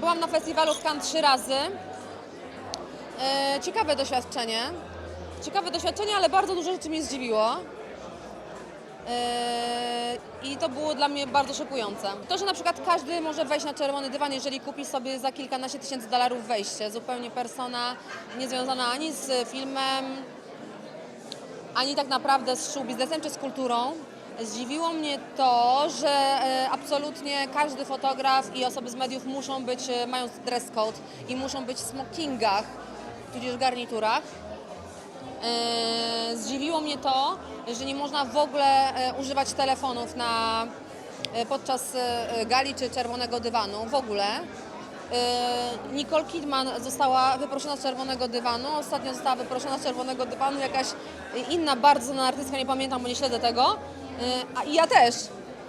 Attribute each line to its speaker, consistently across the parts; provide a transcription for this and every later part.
Speaker 1: Byłam na festiwalu w Cannes trzy razy. E, ciekawe doświadczenie. Ciekawe doświadczenie, ale bardzo dużo rzeczy mnie zdziwiło. E, I to było dla mnie bardzo szokujące. To, że na przykład każdy może wejść na czerwony dywan, jeżeli kupi sobie za kilkanaście tysięcy dolarów wejście. Zupełnie persona niezwiązana ani z filmem, ani tak naprawdę z show biznesem czy z kulturą. Zdziwiło mnie to, że e, absolutnie każdy fotograf i osoby z mediów muszą być, e, mają dress code i muszą być w smokingach, tudzież garniturach. E, Zdziwiło mnie to, że nie można w ogóle używać telefonów na, podczas gali czy czerwonego dywanu, w ogóle. E, Nicole Kidman została wyproszona z czerwonego dywanu, ostatnio została wyproszona z czerwonego dywanu jakaś inna bardzo znana artystka, nie pamiętam, bo nie śledzę tego, E, a ja też.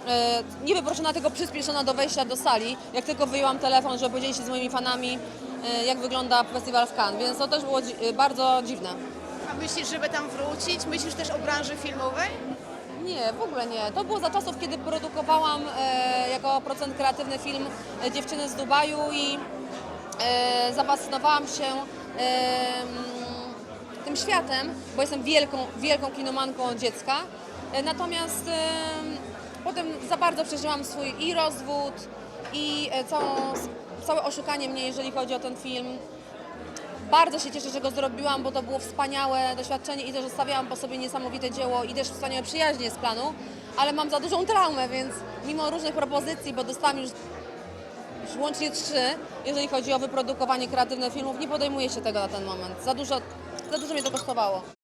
Speaker 1: E, Nie wyproszona, tylko przyspieszona do wejścia do sali, jak tylko wyjęłam telefon, żeby podzielić się z moimi fanami, jak wygląda festiwal w Cannes, więc to też było bardzo dziwne.
Speaker 2: A myślisz, żeby tam wrócić? Myślisz też o branży filmowej?
Speaker 1: Nie, w ogóle nie. To było za czasów, kiedy produkowałam e, jako procent kreatywny film e, Dziewczyny z Dubaju i e, zafascynowałam się e, mm, tym światem, bo jestem wielką, wielką kinomanką od dziecka. E, natomiast e, potem za bardzo przeżyłam swój i rozwód, i e, całą, całe oszukanie mnie, jeżeli chodzi o ten film. Bardzo się cieszę, że go zrobiłam, bo to było wspaniałe doświadczenie i też zostawiałam po sobie niesamowite dzieło i też wspaniałe przyjaźnie z planu, ale mam za dużą traumę, więc mimo różnych propozycji, bo dostałam już, już łącznie trzy, jeżeli chodzi o wyprodukowanie kreatywne filmów, nie podejmuję się tego na ten moment. Za dużo, za dużo mnie to kosztowało.